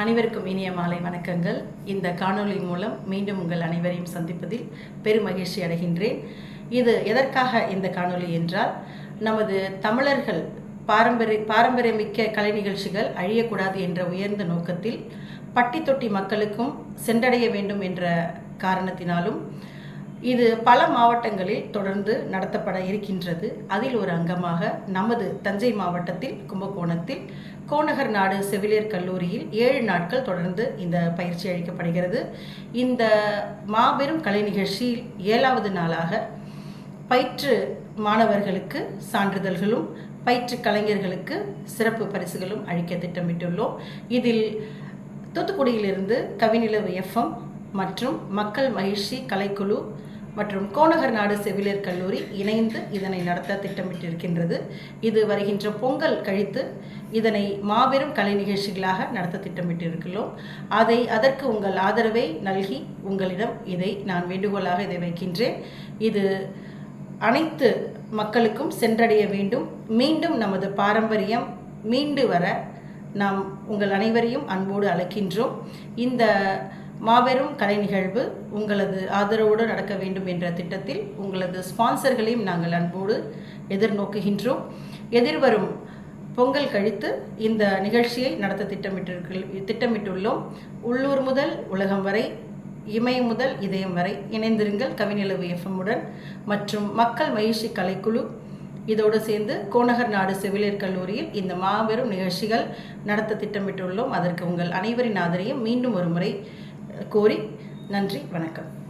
அனைவருக்கும் இனிய மாலை வணக்கங்கள். இந்த காணொளி மூலம் மீண்டும் உங்கள் அனைவரையும் சந்திப்பதில் பெருமகிழ்ச்சி அடைகின்றேன். இது எதற்காக இந்த காணொளி என்றால் நமது தமிழர்கள் பாரம்பரிய பாரம்பரியமிக்க கலை நிகழ்ச்சிகள் அழியக்கூடாது என்ற உயர்ந்த நோக்கத்தில் பட்டி தொட்டி மக்களுக்கும் சென்றடைய வேண்டும் என்ற காரணத்தினாலும் இது பல மாவட்டங்களில் தொடர்ந்து நடத்தப்பட இருக்கின்றது. அதில் ஒரு அங்கமாக நமது தஞ்சை மாவட்டத்தில் கும்பகோணத்தில் கோநகர் நாடு செவிலியர் கல்லூரியில் ஏழு நாட்கள் தொடர்ந்து இந்த பயிற்சி அளிக்கப்படுகிறது. இந்த மாபெரும் கலை நிகழ்ச்சியில் ஏழாவது நாளாக பயிற்று மாணவர்களுக்கு சான்றிதழ்களும் பயிற்று கலைஞர்களுக்கு சிறப்பு பரிசுகளும் அளிக்க திட்டமிட்டுள்ளோம். இதில் தூத்துக்குடியிலிருந்து கவிநிலவு எஃப்எம் மற்றும் மக்கள் மகிழ்ச்சி கலைக்குழு மற்றும் கோநகர் நாடு செவிலியர் கல்லூரி இணைந்து இதனை நடத்த திட்டமிட்டிருக்கின்றது. இது வருகின்ற பொங்கல் கழித்து இதனை மாபெரும் கலை நிகழ்ச்சிகளாக நடத்த திட்டமிட்டிருக்கிறோம். அதை அதற்கு உங்கள் ஆதரவை நல்கி உங்களிடம் இதை நான் வேண்டுகோளாக இதை வைக்கின்றேன். இது அனைத்து மக்களுக்கும் சென்றடைய வேண்டும். மீண்டும் நமது பாரம்பரியம் மீண்டு வர நாம் உங்கள் அனைவரையும் அன்போடு அழைக்கின்றோம். இந்த மாபெரும் கலை நிகழ்வு உங்களது ஆதரவோடு நடக்க வேண்டும் என்ற திட்டத்தில் உங்களது ஸ்பான்சர்களையும் நாங்கள் அன்போடு எதிர்நோக்குகின்றோம். எதிர்வரும் பொங்கல் கழித்து இந்த நிகழ்ச்சியை நடத்த திட்டமிட்டிருக்க திட்டமிட்டுள்ளோம். உள்ளூர் முதல் உலகம் வரை இமயம் முதல் இதயம் வரை இணைந்திருங்கள் கவிநிலவு எஃப்எம்முடன் மற்றும் மக்கள் மகிழ்ச்சி கலைக்குழு இதோடு சேர்ந்து கோநகர் நாடு செவிலியர் கல்லூரியில் இந்த மாபெரும் நிகழ்ச்சிகள் நடத்த திட்டமிட்டுள்ளோம். அதற்கு உங்கள் அனைவரின் ஆதரையும் மீண்டும் ஒரு முறை கோரி நன்றி வணக்கம்.